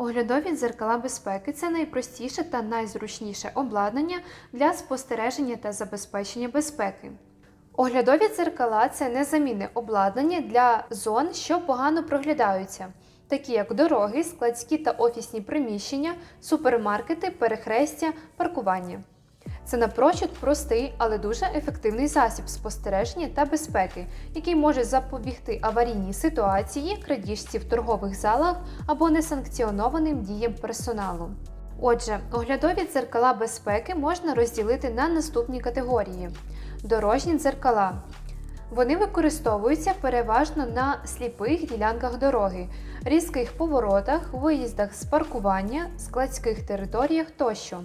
Оглядові дзеркала безпеки це найпростіше та найзручніше обладнання для спостереження та забезпечення безпеки. Оглядові дзеркала це незамінне обладнання для зон, що погано проглядаються, такі як дороги, складські та офісні приміщення, супермаркети, перехрестя, паркування. Це напрочуд простий, але дуже ефективний засіб спостереження та безпеки, який може запобігти аварійній ситуації, крадіжці в торгових залах або несанкціонованим діям персоналу. Отже, оглядові дзеркала безпеки можна розділити на наступні категорії: дорожні дзеркала. Вони використовуються переважно на сліпих ділянках дороги, різких поворотах, виїздах з паркування, складських територіях тощо.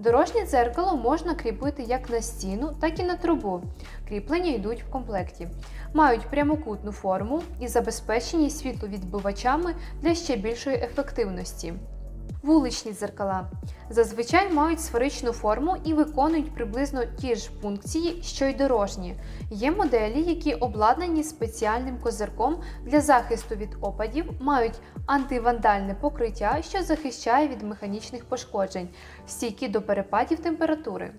Дорожнє дзеркало можна кріпити як на стіну, так і на трубу. Кріплення йдуть в комплекті. Мають прямокутну форму і забезпечені світловідбивачами для ще більшої ефективності. Вуличні дзеркала зазвичай мають сферичну форму і виконують приблизно ті ж функції, що й дорожні. Є моделі, які обладнані спеціальним козирком для захисту від опадів, мають антивандальне покриття, що захищає від механічних пошкоджень, стійкі до перепадів температури.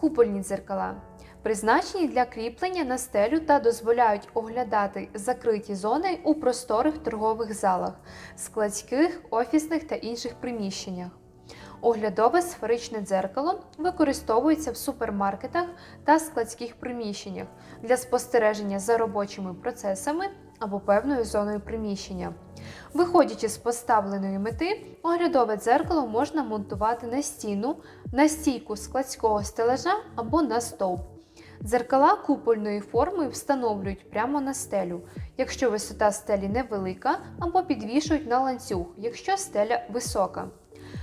Купольні дзеркала призначені для кріплення на стелю та дозволяють оглядати закриті зони у просторих торгових залах, складських, офісних та інших приміщеннях. Оглядове сферичне дзеркало використовується в супермаркетах та складських приміщеннях для спостереження за робочими процесами або певною зоною приміщення. Виходячи з поставленої мети, оглядове дзеркало можна монтувати на стіну, на стійку складського стелажа або на стовп. Дзеркала купольної форми встановлюють прямо на стелю, якщо висота стелі невелика, або підвішують на ланцюг, якщо стеля висока.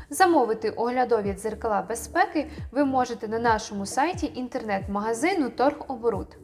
Замовити оглядові дзеркала безпеки ви можете на нашому сайті інтернет-магазину Торгоборот.